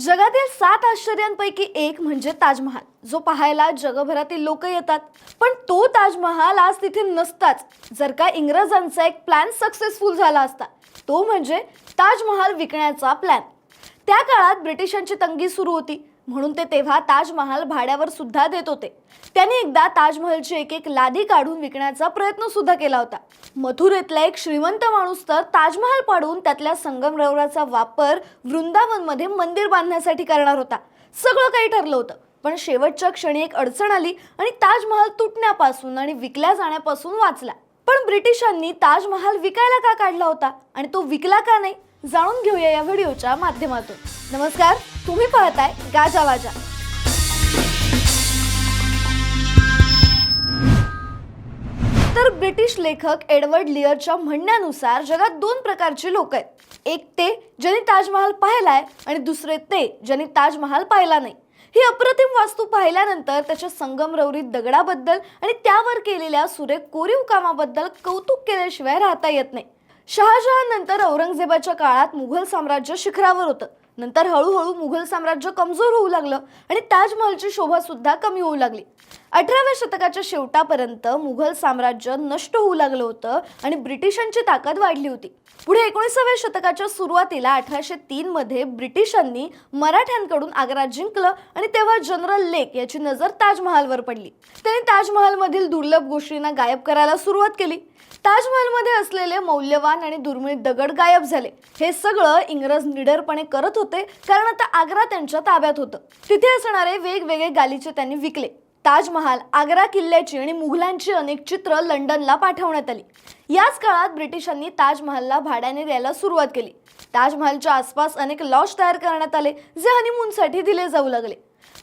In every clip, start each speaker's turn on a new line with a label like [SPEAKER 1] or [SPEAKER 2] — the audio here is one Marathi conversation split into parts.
[SPEAKER 1] जगातील सात आश्चर्यांपैकी एक म्हणजे ताजमहाल. जो पाहायला जगभरातील लोक येतात. पण तो ताजमहाल आज तिथे नसताच. जर का इंग्रजांचा एक प्लॅन सक्सेसफुल झाला असता तो म्हणजे ताजमहाल विकण्याचा प्लॅन त्या काळात ब्रिटिशांची तंगी सुरू होती. म्हणून ते तेव्हा ताजमहाल भाड्यावर सुद्धा देत होते. त्यांनी एकदा ताजमहलची एक एक लादी काढून विकण्याचा प्रयत्न सुद्धा केला होता. मथुरेतला एक श्रीमंत माणूस तर ताजमहाल पाडून त्यातल्या संगमरवराचा वापर वृंदावनमध्ये मंदिर बांधण्यासाठी करणार होता. सगळं काही ठरलं होतं पण शेवटच्या क्षणी एक अडचण आली आणि ताजमहाल तुटण्यापासून आणि विकल्या जाण्यापासून वाचला. पण ब्रिटिशांनी ताजमहाल विकायला का काढला होता? आणि तो विकला का नाही? जाणून घेऊया या व्हिडिओच्या माध्यमातून. नमस्कार. तुम्ही पाहताय गाजा वाजा. तर ब्रिटिश लेखक एडवर्ड लिअरच्या म्हणण्यानुसार जगात दोन प्रकारचे लोक आहेत. एक ते ज्यांनी ताजमहाल पाहिलाय आणि दुसरे ते ज्यांनी ताजमहाल पाहिला नाही. ही अप्रतिम वास्तू पाहिल्यानंतर त्याच्या संगमरवरीत दगडाबद्दल आणि त्यावर केलेल्या सुरेख कोरीव कामाबद्दल कौतुक केल्याशिवाय राहता येत नाही. शहाजहानंतर औरंगजेबाच्या काळात मुघल साम्राज्य शिखरावर होतं. नंतर हळूहळू मुघल साम्राज्य कमजोर होऊ लागलं आणि ताजमहलची शोभा सुद्धा कमी होऊ लागली. अठराव्या शतकाच्या शेवटापर्यंत मुघल साम्राज्य नष्ट होऊ लागलं होतं आणि ब्रिटिशांची ताकद वाढली होती. पुढे एकोणीसाव्या शतकाच्या सुरुवातीला अठराशे तीन मध्ये ब्रिटिशांनी मराठ्यांकडून आग्रा जिंकलं आणि तेव्हा जनरल लेक याची नजर ताजमहालवर पडली. त्यांनी ताजमहालमधील दुर्लभ गोष्टींना गायब करायला सुरुवात केली. ताजमहालमध्ये असलेले मौल्यवान आणि दुर्मिळ दगड गायब झाले. हे सगळं इंग्रज निडरपणे करत होते कारण आता आग्रा त्यांच्या ताब्यात होतं. तिथे असणारे वेगवेगळे गालीचे त्यांनी विकले. ताजमहाल आग्रा किल्ल्याची आणि मुघलांची अनेक चित्र लंडनला पाठवण्यात आली. याच काळात ब्रिटिशांनी ताजमहालला भाड्याने द्यायला सुरुवात केली. ताजमहालच्या आसपास अनेक लॉज तयार करण्यात आले जे हनीमूनसाठी दिले जाऊ लागले.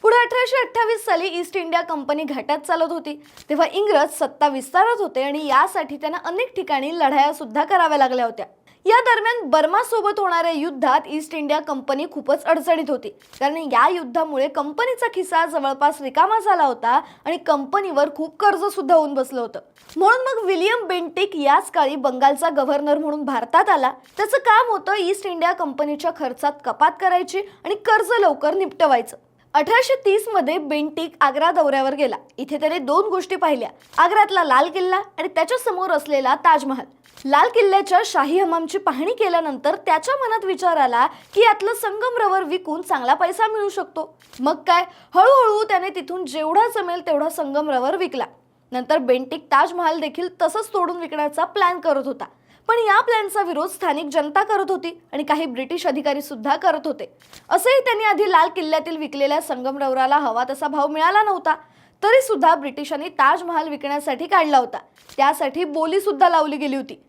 [SPEAKER 1] पुढे अठराशे अठ्ठावीस साली ईस्ट इंडिया कंपनी घाटात चालत होती. तेव्हा इंग्रज सत्ता विस्तारत होते आणि यासाठी त्यांना अनेक ठिकाणी लढाया सुद्धा कराव्या लागल्या होत्या. या दरम्यान बर्मा सोबत होणाऱ्या युद्धात ईस्ट इंडिया कंपनी खूपच अडचणीत होती. कारण या युद्धामुळे कंपनीचा खिसा जवळपास रिकामा झाला होता आणि कंपनीवर खूप कर्ज सुद्धा होऊन बसलं होतं. म्हणून मग विलियम बेंटिक याच काळी बंगालचा गव्हर्नर म्हणून भारतात आला. त्याचं काम होतं ईस्ट इंडिया कंपनीच्या खर्चात कपात करायची आणि कर्ज लवकर निपटवायचं. अठराशे तीसमध्ये बेंटिक आग्रा दौऱ्यावर गेला. इथे त्याने दोन गोष्टी पाहिल्या. आग्र्यातला लाल किल्ला आणि त्याच्यासमोर असलेला ताजमहाल. लाल किल्ल्याच्या शाही हमामची पाहणी केल्यानंतर त्याच्या मनात विचार आला की यातलं संगमरवर विकून चांगला पैसा मिळू शकतो. मग काय? हळूहळू त्याने तिथून जेवढा जमेल तेवढा संगमरवर विकला. नंतर बेंटिक ताजमहाल देखील तसंच तोडून विकण्याचा प्लॅन करत होता. पण या प्लॅनचा विरोध स्थानिक जनता करत होती आणि काही ब्रिटिश अधिकारी सुद्धा करत होते. असंही त्यांनी आधी लाल किल्ल्यातील विकलेल्या संगमरवराला हवा तसा भाव मिळाला नव्हता तरी सुद्धा ब्रिटिशांनी ताजमहाल विकण्यासाठी काढला होता. त्यासाठी बोली सुद्धा लावली गेली होती.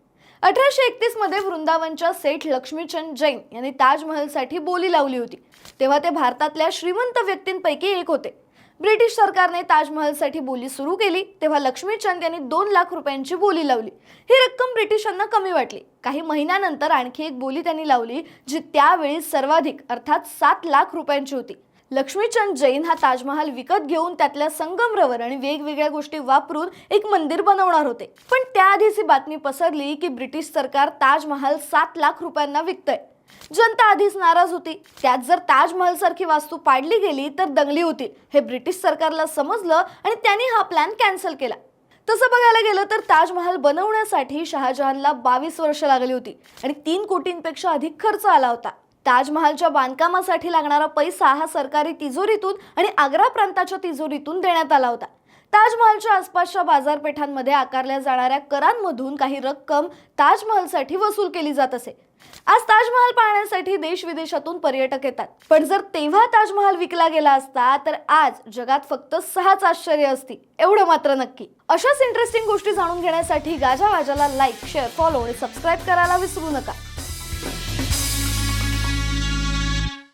[SPEAKER 1] अठराशे एकतीसमध्ये वृंदावनच्या सेठ लक्ष्मीचंद जैन यांनी ताजमहलसाठी बोली लावली होती. तेव्हा ते भारतातल्या श्रीमंत व्यक्तींपैकी एक होते. ब्रिटिश सरकारने ताजमहलसाठी बोली सुरू केली तेव्हा लक्ष्मीचंद यांनी दोन लाख रुपयांची बोली लावली. ही रक्कम ब्रिटिशांना कमी वाटली. काही महिन्यानंतर आणखी एक बोली त्यांनी लावली जी त्यावेळी सर्वाधिक अर्थात सात लाख रुपयांची होती. लक्ष्मीचंद जैन हा ताजमहाल विकत घेऊन त्यातल्या संगमरवर आणि वेगवेगळ्या गोष्टी वापरून एक मंदिर बनवणार होते. पण त्याआधीच ही बातमी पसरली की ब्रिटिश सरकार ताजमहाल सात लाख रुपयांना विकतंय. जनता आधीच नाराज होती. त्यात जर ताजमहल सारखी वास्तू पाडली गेली तर दंगली होती. हे ब्रिटिश सरकारला समजलं आणि त्यांनी हा प्लॅन कॅन्सल केला. तसं बघायला गेलं तर ताजमहाल बनवण्यासाठी शहाजहानला बावीस वर्ष लागली होती आणि तीन कोटींपेक्षा अधिक खर्च आला होता. ताजमहालच्या बांधकामासाठी लागणारा पैसा हा सरकारी तिजोरीतून आणि आग्रा प्रांताच्या तिजोरीतून देण्यात आला होता. ताजमहालच्या आसपासच्या बाजारपेठांमध्ये आकारल्या जाणाऱ्या करांमधून काही रक्कम ताजमहलसाठी वसूल केली जात असे. आज ताजमहाल पाहण्यासाठी देश विदेशातून पर्यटक येतात. पण जर तेव्हा ताजमहाल विकला गेला असता तर आज जगात फक्त सहाच आश्चर्य असती एवढं मात्र नक्की. अशाच इंटरेस्टिंग गोष्टी जाणून घेण्यासाठी गाजा वाजाला लाईक शेअर फॉलो आणि सबस्क्राईब करायला विसरू नका.